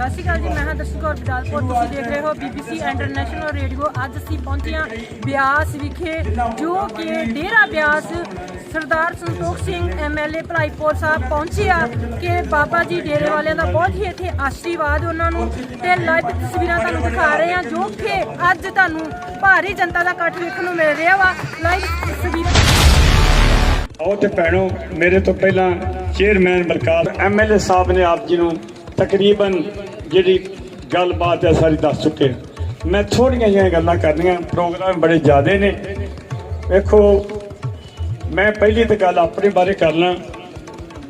ਸਤਿ ਸ਼੍ਰੀ ਅਕਾਲ ਜੀ, ਮੈਂ ਹਾਂ ਦਰਸ਼ਕ ਕੌਰ ਬਦਾਲਪੁਰ ਤੁਸੀਂ ਦੇਖ ਰਹੇ ਹੋ BBC ਇੰਟਰਨੈਸ਼ਨਲ ਰੇਡੀਓ। ਅੱਜ ਅਸੀਂ ਪਹੁੰਚੇ ਹਾਂ ਬਿਆਸ ਵਿਖੇ, ਜੋ ਕਿ ਡੇਰਾ ਬਿਆਸ ਸਰਦਾਰ ਸੰਤੋਖ ਸਿੰਘ ਐਮਐਲਏ ਭਲਾਈਪੁਰ ਸਾਹਿਬ ਪਹੁੰਚੇ ਆ ਕਿ ਬਾਬਾ ਜੀ ਡੇਰੇ ਵਾਲਿਆਂ ਦਾ ਬਹੁਤ ਹੀ ਇੱਥੇ ਆਸ਼ੀਰਵਾਦ ਉਹਨਾਂ ਨੂੰ ਤੇ ਲਾਈਵ ਤਸਵੀਰਾਂ ਤੁਹਾਨੂੰ ਦਿਖਾ ਰਹੇ ਹਾਂ, ਜੋ ਕਿ ਅੱਜ ਤੁਹਾਨੂੰ ਭਾਰੀ ਜਨਤਾ ਦਾ ਇਕੱਠ ਵੇਖਣ ਨੂੰ ਮਿਲ ਰਿਹਾ ਵਾ। ਲਾਈਵ ਤਸਵੀਰਾਂ। ਆਓ ਤੇ ਭੈਣੋ, ਮੇਰੇ ਤੋਂ ਪਹਿਲਾਂ ਚੇਅਰਮੈਨ ਬਲਕਾਰ ਐਮਐਲਏ ਸਾਹਿਬ ਨੇ ਆਪ ਜੀ ਨੂੰ ਤਕਰੀਬਨ ਜਿਹੜੀ ਗੱਲਬਾਤ ਹੈ ਸਾਰੀ ਦੱਸ ਚੁੱਕੇ ਹਨ। ਮੈਂ ਥੋੜੀਆਂ ਜਿਹੀਆਂ ਗੱਲਾਂ ਕਰਨੀਆਂ, ਪ੍ਰੋਗਰਾਮ ਬੜੇ ਜ਼ਿਆਦੇ ਨੇ। ਵੇਖੋ, ਮੈਂ ਪਹਿਲੀ ਤਾਂ ਗੱਲ ਆਪਣੇ ਬਾਰੇ ਕਰ ਲਾਂ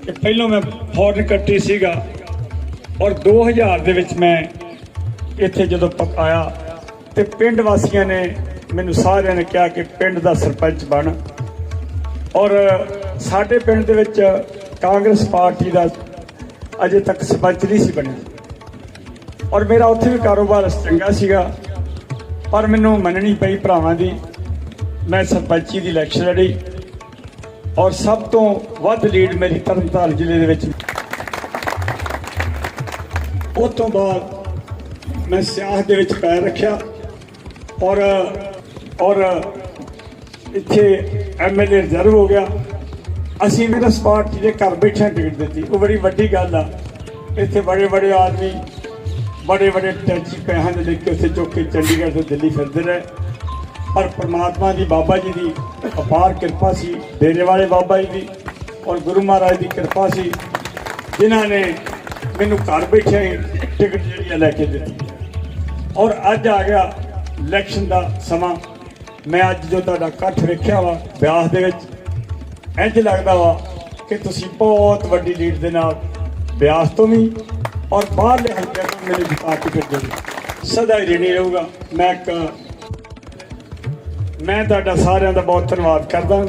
ਕਿ ਪਹਿਲਾਂ ਮੈਂ ਫੋਰਨ ਕੰਟਰੀ ਸੀਗਾ ਔਰ 2000 ਦੇ ਵਿੱਚ ਮੈਂ ਇੱਥੇ ਜਦੋਂ ਪ- ਆਇਆ ਤੇ ਪਿੰਡ ਵਾਸੀਆਂ ਨੇ ਮੈਨੂੰ ਸਾਰਿਆਂ ਨੇ ਕਿਹਾ ਕਿ ਪਿੰਡ ਦਾ ਸਰਪੰਚ ਬਣ। ਔਰ ਸਾਡੇ ਪਿੰਡ ਦੇ ਵਿੱਚ ਕਾਂਗਰਸ ਪਾਰਟੀ ਦਾ ਅਜੇ ਤੱਕ ਸਰਪੰਚ ਨਹੀਂ ਸੀ ਬਣਿਆ ਔਰ ਮੇਰਾ ਉੱਥੇ ਵੀ ਕਾਰੋਬਾਰ ਚੰਗਾ ਸੀਗਾ, ਪਰ ਮੈਨੂੰ ਮੰਨਣੀ ਪਈ ਭਰਾਵਾਂ ਦੀ, ਮੈਂ ਸਰਪੰਚੀ ਦੀ ਇਲੈਕਸ਼ਨ ਲੜੀ। ਔਰ ਸਭ ਤੋਂ ਵੱਧ ਲੀਡ ਮੇਰੀ ਤਰਨਤਾਰਨ ਜ਼ਿਲ੍ਹੇ ਦੇ ਵਿੱਚ। ਉਸ ਤੋਂ ਬਾਅਦ ਮੈਂ ਸਿਆਸਤ ਦੇ ਵਿੱਚ ਪੈਰ ਰੱਖਿਆ। ਔਰ ਔਰ ਇੱਥੇ ਐਮਐਲਏ ਰਿਜ਼ਰਵ ਹੋ ਗਿਆ। ਅਸੀਂ ਮੇਰਾ ਪਾਰਟੀ ਦੇ ਘਰ ਬੈਠਿਆਂ ਟਿਕਟ ਦਿੱਤੀ। ਉਹ ਬੜੀ ਵੱਡੀ ਗੱਲ ਆ। ਇੱਥੇ ਬੜੇ ਬੜੇ ਆਦਮੀ, ਬੜੇ ਬੜੇ ਟੈਚੀ ਪੈਸਿਆਂ ਦੇ ਲੈ ਕੇ ਉੱਥੇ ਚੁੱਕ ਕੇ ਚੰਡੀਗੜ੍ਹ ਤੋਂ ਦਿੱਲੀ ਫਿਰਦੇ ਰਹੇ ਪਰ ਪ੍ਰਮਾਤਮਾ ਦੀ, ਬਾਬਾ ਜੀ ਦੀ ਅਪਾਰ ਕਿਰਪਾ ਸੀ, ਡੇਰੇ ਵਾਲੇ ਬਾਬਾ ਜੀ ਦੀ ਔਰ ਗੁਰੂ ਮਹਾਰਾਜ ਦੀ ਕਿਰਪਾ ਸੀ, ਜਿਨ੍ਹਾਂ ਨੇ ਮੈਨੂੰ ਘਰ ਬੈਠੇ ਟਿਕਟ ਜਿਹੜੀ ਆ ਲੈ ਕੇ ਦਿੱਤੀ। ਔਰ ਅੱਜ ਆ ਗਿਆ ਇਲੈਕਸ਼ਨ ਦਾ ਸਮਾਂ। ਮੈਂ ਅੱਜ ਜੋ ਤੁਹਾਡਾ ਇਕੱਠ ਵੇਖਿਆ ਵਾ ਬਿਆਸ ਦੇ ਵਿੱਚ ਇੰਜ ਲੱਗਦਾ ਵਾ ਕਿ ਤੁਸੀਂ ਬਹੁਤ ਵੱਡੀ ਲੀਡ ਦੇ ਨਾਲ ਬਿਆਸ ਤੋਂ ਵੀ ਔਰ ਬਾਹਰਲੇ ਹਲਕਿਆਂ ਤੋਂ ਮੇਰੇ ਜਿਤਾ ਕੇ ਫਿਰ ਦੇਣੀ ਸਦਾ ਹੀ ਰਣੀ ਰਹੂਗਾ। ਮੈਂ ਇੱਕ ਮੈਂ ਤੁਹਾਡਾ ਸਾਰਿਆਂ ਦਾ ਬਹੁਤ ਧੰਨਵਾਦ ਕਰਦਾ।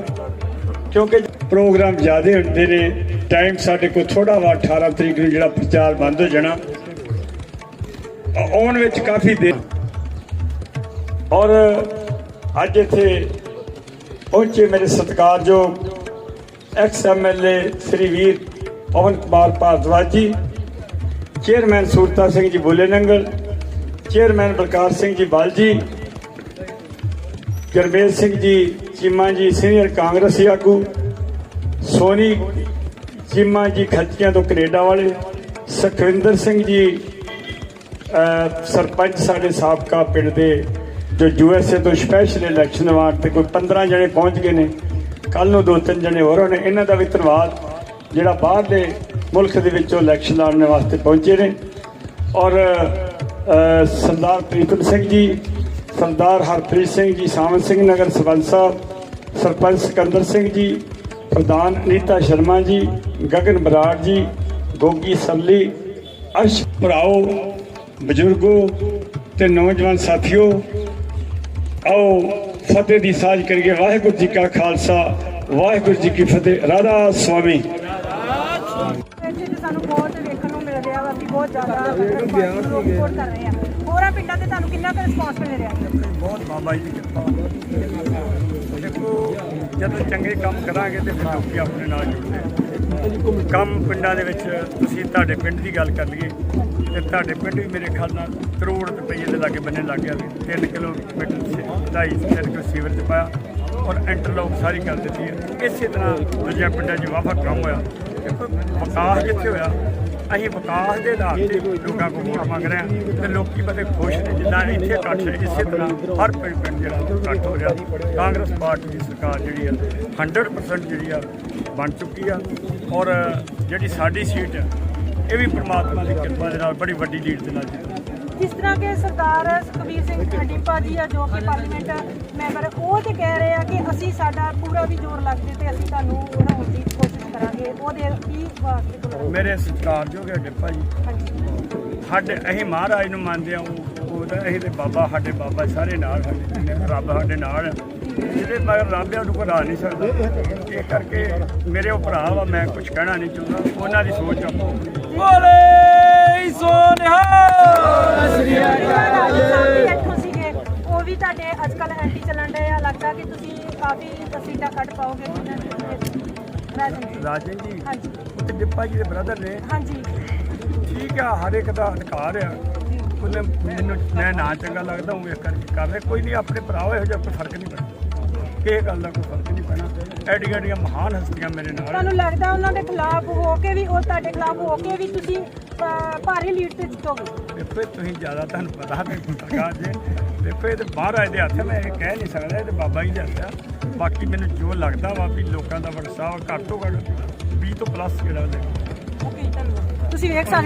ਕਿਉਂਕਿ ਪ੍ਰੋਗਰਾਮ ਜ਼ਿਆਦੇ ਹੁੰਦੇ ਨੇ। ਟਾਈਮ ਸਾਡੇ ਕੋਲ ਥੋੜਾ ਵਾ 18 ਤਰੀਕ ਨੂੰ ਜਿਹੜਾ ਪ੍ਰਚਾਰ ਬੰਦ ਹੋ ਜਾਣਾ। ਆਉਣ ਵਿੱਚ ਕਾਫੀ ਦੇਰ ਔਰ ਅੱਜ ਇੱਥੇ ਪਹੁੰਚੇ ਮੇਰੇ ਸਤਿਕਾਰਯੋਗ ex MLA Shri Veer Pawan Kumar Bhardwaj ji chairman ਸੂਰਤਾ Singh ji ਬੋਲੇ ਨੰਗਲ, ਚੇਅਰਮੈਨ ਪ੍ਰਕਾਸ਼ ਸਿੰਘ ਜੀ ਬਾਲ ਜੀ ਗੁਰਮੇਲ ਸਿੰਘ ਜੀ ਚੀਮਾ ਜੀ ਸੀਨੀਅਰ ਕਾਂਗਰਸੀ ਆਗੂ, ਸੋਨੀ ਚੀਮਾ ਜੀ ਖੱਚੀਆਂ ਤੋਂ ਕੈਨੇਡਾ ਵਾਲੇ, ਸੁਖਵਿੰਦਰ ਸਿੰਘ ਜੀ ਸਰਪੰਚ ਸਾਡੇ ਸਾਬਕਾ ਪਿੰਡ ਦੇ, ਜੋ ਯੂਐਸਏ ਤੋਂ ਸਪੈਸ਼ਲ ਇਲੈਕਸ਼ਨ ਵਾਰ ਤੇ ਕੋਈ 15 ਜਣੇ ਪਹੁੰਚ ਗਏ ਨੇ ਕੱਲ ਨੂੰ ਦੋ ਤਿੰਨ ਜਣੇ ਹੋਰ ਹੋਣੇ, ਇਹਨਾਂ ਦਾ ਵੀ ਧੰਨਵਾਦ। ਜਿਹੜਾ ਬਾਹਰਲੇ ਮੁਲਕ ਦੇ ਵਿੱਚੋਂ ਇਲੈਕਸ਼ਨ ਲੜਨ ਵਾਸਤੇ ਪਹੁੰਚੇ ਨੇ। ਔਰ ਸਰਦਾਰ ਪ੍ਰੀਤਮ ਸਿੰਘ ਜੀ, ਸਰਦਾਰ ਹਰਪ੍ਰੀਤ ਸਿੰਘ ਜੀ ਸਾਵੰਤ ਸਿੰਘ ਨਗਰ ਸਰਪੰਚ ਸਾਹਿਬ, ਸਰਪੰਚ ਸਿਕੰਦਰ ਸਿੰਘ ਜੀ, ਪ੍ਰਧਾਨ ਅਨੀਤਾ ਸ਼ਰਮਾ ਜੀ, ਗਗਨ ਬਰਾੜ ਜੀ, ਗੋਗੀ ਸੱਲੀ ਅਰਸ਼ ਭਰਾਓ, ਬਜ਼ੁਰਗੋ ਤੇ ਨੌਜਵਾਨ ਸਾਥੀਓ, ਆਓ ਫਤਿਹ ਦੀ ਸਾਜ ਕਰੀਏ। ਵਾਹਿਗੁਰੂ ਜੀ ਕਾ ਖਾਲਸਾ, ਵਾਹਿਗੁਰੂ ਜੀ ਕੀ ਫਤਿਹ। ਰਾਧਾ ਸੁਆਮੀ ਇੱਥੇ ਤੇ ਸਾਨੂੰ ਬਹੁਤ ਵੇਖਣ ਨੂੰ ਮਿਲ ਰਿਹਾ ਵਾ ਕਿ ਬਹੁਤ ਜ਼ਿਆਦਾ ਲੋਕ ਕਰ ਰਹੇ ਆ। ਹੋਰਾਂ ਪਿੰਡਾਂ ਤੇ ਤੁਹਾਨੂੰ ਕਿੰਨਾ ਕੁ ਰਿਸਪਾਂਸ ਮਿਲ ਰਿਹਾ? ਬਹੁਤ ਬਾਬਾ ਜੀ ਦੀ ਕਿਰਪਾ। ਦੇਖੋ, ਜਦੋਂ ਚੰਗੇ ਕੰਮ ਕਰਾਂਗੇ ਤੇ ਫਿਰ ਲੋਕੀ ਆਪਣੇ ਨਾਲ ਜੁੜਦੇ ਕੰਮ ਪਿੰਡਾਂ ਦੇ ਵਿੱਚ, ਤੁਸੀਂ ਤੁਹਾਡੇ ਪਿੰਡ ਦੀ ਗੱਲ ਕਰ ਲਈਏ, ਤੇ ਤੁਹਾਡੇ ਪਿੰਡ ਵੀ ਮੇਰੇ ਖਿਆਲ ਨਾਲ ਕਰੋੜ ਰੁਪਏ ਦੇ ਲਾਗੇ ਬੰਨੇ ਲੱਗ ਗਿਆ ਵੀ 3 ਕਿਲੋਮੀਟਰ ਢਾਈ ਤਿੰਨ ਕਿਲੋ ਸੀਵਰ ਚ ਪਾਇਆ ਔਰ ਇੰਟਰਲੋਕ ਸਾਰੀ ਕਰ ਦਿੱਤੀ ਹੈ। ਇਸੇ ਤਰ੍ਹਾਂ ਦੂਜਿਆਂ ਪਿੰਡਾਂ 'ਚ ਵਾਫਾ ਕੰਮ ਹੋਇਆ। ਵਿਕਾਸ ਜਿੱਥੇ ਹੋਇਆ? ਅਸੀਂ ਵਿਕਾਸ ਦੇ ਆਧਾਰ ਤੇ ਲੋਕਾਂ ਕੋਲ ਵੋਟ ਮੰਗ ਰਹੇ ਹਾਂ ਤੇ ਲੋਕੀ ਬੜੇ ਖੁਸ਼ ਨੇ, ਜਿੱਦਾਂ ਇੱਥੇ ਇਕੱਠ ਇਸੇ ਤਰ੍ਹਾਂ ਹਰ ਪਿੰਡ ਪਿੰਡ ਜਿਹੜਾ ਇਕੱਠ ਹੋ ਰਿਹਾ। ਕਾਂਗਰਸ ਪਾਰਟੀ ਦੀ ਸਰਕਾਰ ਜਿਹੜੀ ਆ 100% ਜਿਹੜੀ ਆ, ਬਣ ਚੁੱਕੀ ਆ। ਔਰ ਜਿਹੜੀ ਸਾਡੀ ਸੀਟ ਆ, ਇਹ ਵੀ ਪ੍ਰਮਾਤਮਾ ਦੀ ਕਿਰਪਾ ਦੇ ਨਾਲ ਬੜੀ ਵੱਡੀ ਲੀਡ ਦੇ ਨਾਲ ਜਿੱਤੀ ਜਿਸ ਤਰ੍ਹਾਂ ਕਿ ਸਰਦਾਰ ਸੁਖਬੀਰ ਸਿੰਘ ਖੰਡੀਪਾ ਜੀ ਆ, ਜੋ ਕਿ ਪਾਰਲੀਮੈਂਟ ਮੈਂਬਰ ਉਹ ਤੇ ਕਹਿ ਰਹੇ ਆ ਕਿ ਅਸੀਂ ਸਾਡਾ ਪੂਰਾ ਵੀ ਜ਼ੋਰ ਲੱਗਦੇ ਤੇ ਅਸੀਂ ਤੁਹਾਨੂੰ ਬਣਾਉਣ ਕਰਾਂਗੇ ਉਹਦੇ ਕੀ ਵਾਸਤੇ ਬੁਲਾਇਆ? ਮੇਰੇ ਸਤਿਕਾਰਯੋਗ ਹਾਂਜੀ। ਸਾਡੇ ਅਸੀਂ ਮਹਾਰਾਜ ਨੂੰ ਮੰਨਦੇ ਆ ਉਹ ਉਹਦਾ ਅਸੀਂ ਤੇ ਬਾਬਾ ਸਾਡੇ ਬਾਬਾ ਸਾਰੇ ਨਾਲ ਸਾਡੇ ਰੱਬ ਸਾਡੇ ਨਾਲ। ਜਿਹਦੇ ਮਗਰ ਰੱਬ ਆ ਉਹਨੂੰ ਕੋਈ ਹਰਾ ਨਹੀਂ ਸਕਦਾ। ਇਹ ਕਰਕੇ ਮੇਰੇ ਉਹ ਭਰਾ ਵਾ ਮੈਂ ਕੁਝ ਕਹਿਣਾ ਨਹੀਂ ਚਾਹੁੰਦਾ। ਉਹਨਾਂ ਦੀ ਸੋਚ ਆਪੋ ਬੋਲੇ ਸੋਨਿਹਾ। ਰਾਜਾ ਸਾਹਿਬ ਵੀ ਇੱਥੋਂ ਸੀਗੇ। ਉਹ ਵੀ ਤੁਹਾਡੇ ਅੱਜ ਕੱਲ ਐਂਟੀ ਚੱਲਣ ਡਏ ਆ। ਲੱਗਦਾ ਕਿ ਤੁਸੀਂ ਕਾਫੀ ਸੀਟਾਂ ਕੱਢ ਪਾਓਗੇ। ਰਾਜਨ ਜੀ। ਰਾਜਨ ਜੀ ਹਾਂਜੀ। ਤੇ ਡਿੱਪਾ ਜੀ ਦੇ ਬ੍ਰਦਰ ਨੇ। ਹਾਂਜੀ। ਠੀਕ ਆ ਹਰ ਇੱਕ ਦਾ ਅਧਿਕਾਰ ਆ। ਉਹਨੇ ਮੈਨੂੰ ਮੈਂ ਨਾ ਚੰਗਾ ਲੱਗਦਾ ਉਹ ਇਸ ਕਰਕੇ ਕਰ ਰਿਹਾ। ਕੋਈ ਨਹੀਂ ਆਪਣੇ ਭਰਾ ਇਹੋ ਜਿਹਾ ਕੋਈ ਫ਼ਰਕ ਨਹੀਂ ਪੈਣਾ। ਕਿਸੇ ਗੱਲ ਦਾ ਕੋਈ ਫ਼ਰਕ ਨਹੀਂ ਪੈਣਾ। ਐਡੀਆਂ ਐਡੀਆਂ ਮਹਾਨ ਹਸਤੀਆਂ ਮੇਰੇ ਨਾਲ। ਤੁਹਾਨੂੰ ਲੱਗਦਾ ਉਹਨਾਂ ਦੇ ਖਿਲਾਫ ਹੋ ਕੇ ਵੀ ਉਹ ਤੁਹਾਡੇ ਖਿਲਾਫ ਹੋ ਕੇ ਵੀ ਤੁਸੀਂ ਭਾਰੀ ਲੀਡ ਤੇ ਜਿੱਤੋਗੇ? ਦੇਖੋ ਤੁਸੀਂ ਜ਼ਿਆਦਾ ਤੁਹਾਨੂੰ ਪਤਾ ਤੇ ਸਰਕਾਰ ਜੇ ਦੇਖੋ ਇਹ ਤੇ ਮਹਾਰਾਜ ਦੇ ਹੱਥ ਹੈ, ਮੈਂ ਇਹ ਕਹਿ ਨਹੀਂ ਸਕਦਾ ਇਹ ਤੇ ਬਾਬਾ ਜੀ ਦੇ ਹੱਥ ਆ। ਬਾਕੀ ਮੈਨੂੰ ਜੋ ਲੱਗਦਾ ਵਾ ਵੀ ਲੋਕਾਂ ਦਾ ਵਰਸਾਵ ਘੱਟ ਤੋਂ ਘੱਟ 20 ਤੋਂ ਪਲੱਸ ਜਿਹੜਾ ਉਹਦੇ ਤੁਸੀਂ ਵੇਖ ਸਕਦੇ